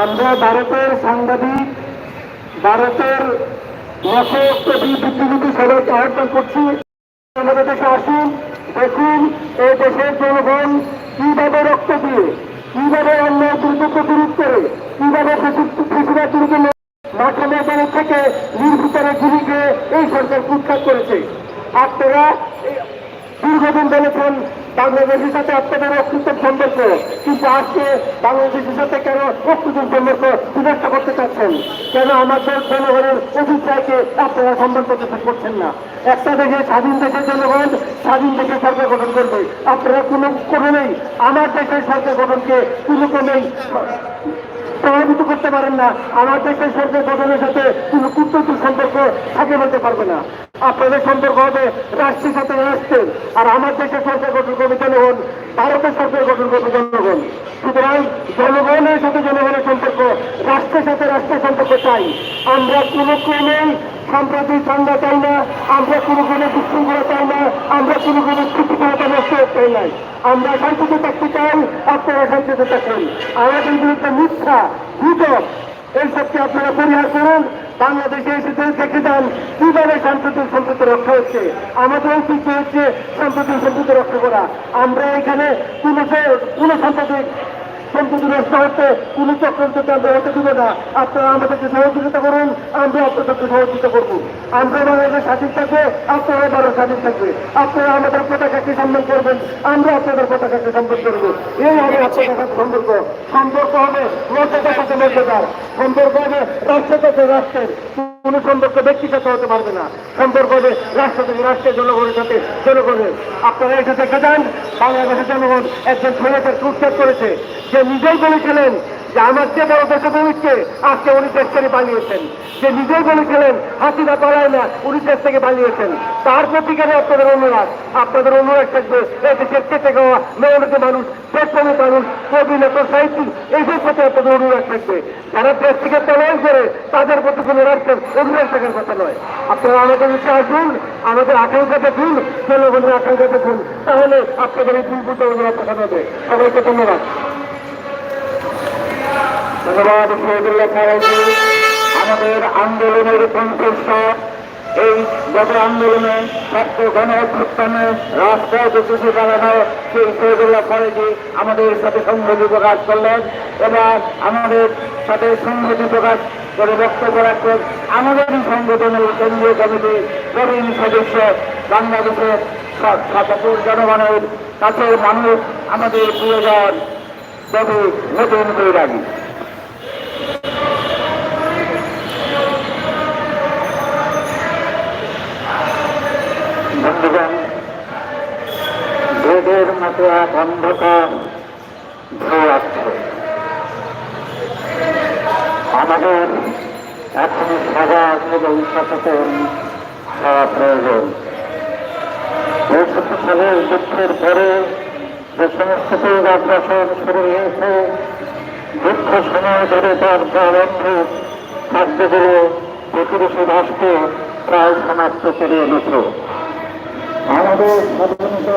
আমরা ভারতের সাংবাদিক, ভারতের বুদ্ধিজীবী সবাইকে আহ্বান করছি। আমাদের দেশে আসুন, দেখুন এই দেশের জনগণ কীভাবে রক্ত দিয়ে, কীভাবে অন্যায় দুর্যোগ বিরোধ করে, কীভাবে ফেসিবাদ বিরুদ্ধে মাঠে ময়দানে থেকে নির্বিচারে গুলিকে এই সরকার উৎখাত করেছে। আপনারা দীর্ঘদিন বলেছেন বাংলাদেশের সাথে আপনাদের অকৃত সম্পর্ক। কিন্তু আজকে বাংলাদেশের সাথে কেন অকৃত সম্পর্ক বিনষ্ট করতে চাচ্ছেন? কেন আমাদের জনগণের অভিপ্রায়কে আপনারা সম্মান করতে করছেন না? একটা দেশে স্বাধীন দেশের জনগণ স্বাধীন দেশের সরকার গঠন করবে। আপনারা কোনো ক্রমেই আমার দেশের সরকার গঠনকে কোনো ক্রমেই প্রভাবিত করতে পারেন না। আমার দেশের সরকার গঠনের সাথে কোনো কূটনৈতিক সম্পর্ক থাকে বলতে পারবে না। আপনাদের সম্পর্ক হবে রাষ্ট্রের সাথে রাষ্ট্রের। আর আমার দেশের সরকার গঠন করবে জনগণ, ভারতের সরকার গঠন করবে জনগণ। সুতরাং জনগণের সাথে জনগণের সম্পর্ক, রাষ্ট্রের সাথে রাষ্ট্রের সম্পর্ক চাই। আমরা কোনো ক্রমেই সাম্প্রতিক চাঙ্গা চাই না, আমরা কোনো কোনো বিশৃঙ্খলা চাই না, আমরা কোনো কোনো স্থিতিশীলতা নষ্ট চাই নাই আমরা শান্তিতে থাকতে চাই, আপনারা শান্তিতে থাকেন। আমাদের বিরুদ্ধে মিথ্যা, গুজব এইসবকে আপনারা পরিহার করুন। বাংলাদেশে এসে দেখে যান কীভাবে সাম্প্রতিক সম্পত্তি রক্ষা হচ্ছে। আমাদের ঐতিহ্য হচ্ছে সাম্প্রতিক সম্পত্তি রক্ষা করা। আমরা এখানে কোনো কোনো সাম্প্রতিক সম্পত্তি নষ্ট হচ্ছে কোনো চক্রান্তকে আমরা হতে দিব না। আপনারা আমাদেরকে সহযোগিতা করুন আমরা আপনাদেরকে সহযোগিতা করব। আমরা বাংলাদেশ স্বাধীন থাকবে আপনারা ভারত স্বাধীন থাকবে। আপনারা আমাদের পতাকাকে সম্মান করবেন আমরা আপনাদের পতাকাকে সম্মান করব। এই হবে আপনাদের সম্পর্ক। সম্পর্ক হবে মর্যাদার মর্যাদার সম্পর্ক হবে রাষ্ট্রের সাথে রাষ্ট্রের কোনো সম্পর্ক ব্যক্তির সাথে হতে পারবে না সম্পর্ক হবে রাষ্ট্র থেকে রাষ্ট্রের জনগণের সাথে জনগণের। আপনারা এটা দেখে যান, বাংলাদেশের জনগণ একজন সৈনিকের উচ্ছেদ করেছে, যে নিজেই বলেছিলেন যে আমার যে বড় দেশে বলেছে আজকে উনি দেশ থেকে পালিয়েছেন। যে নিজেই বলেছিলেন হাসিনা পালায় না, উনি দেশ থেকে পালিয়েছেন। তার প্রতিকারে আপনাদের অনুরাগ? আপনাদের অনুরাগ থাকবে, এই দেশের কেটে খাওয়া মেয়নকে মানুষ পেট্রোলের মানুষ কবি লেখক সাহিত্যিক এইসব প্রতি আপনাদের অনুরাগ থাকবে। যারা দেশ থেকে পলায়ন করে, তাদের প্রতি কোনো রাষ্ট্রের অনুরাগ থাকার কথা নয়। আপনারা আমাদের দেশে আসুন, আমাদের আকাঙ্ক্ষা দেখুন জনগণের আকাঙ্ক্ষা দেখুন তাহলে আপনাদের এই ভুল বুঝতে আপনার হবে সবাইকে ধন্যবাদ। আমাদের আন্দোলনের কণ্ঠস্ব এই গত আন্দোলনে ছাত্র গণ অভ্যুত্থানে রাজপথ কিছু দাঁড়ানো সেই শহীদুল্লাহ খারেজি আমাদের সাথে সংহতি প্রকাশ করলেন এবার আমাদের সাথে সংহতি প্রকাশ করে বক্তব্য রাখবেন আমাদেরই সংগঠনের কেন্দ্রীয় কমিটির প্রবীণ সদস্য বাংলাদেশের ছাত্র জনগণের কাছের মানুষ, আমাদের প্রিয়জন কবি নতুন বৈরাগী। মতো এক অন্ধকার ধরে আসছে আমাদের এখন সজাগ এবং সচেতন হওয়া প্রয়োজন। সালের যুদ্ধের পরে যে সমস্ত অগ্রসর শুরু হয়েছে দুঃখ সময় ধরে তার প্রারম্ভ খাদ্যগুলো প্রতিবেশী রাষ্ট্র প্রায় সমাপ্ত করে এনেছে। আমাদের স্বাধীনতা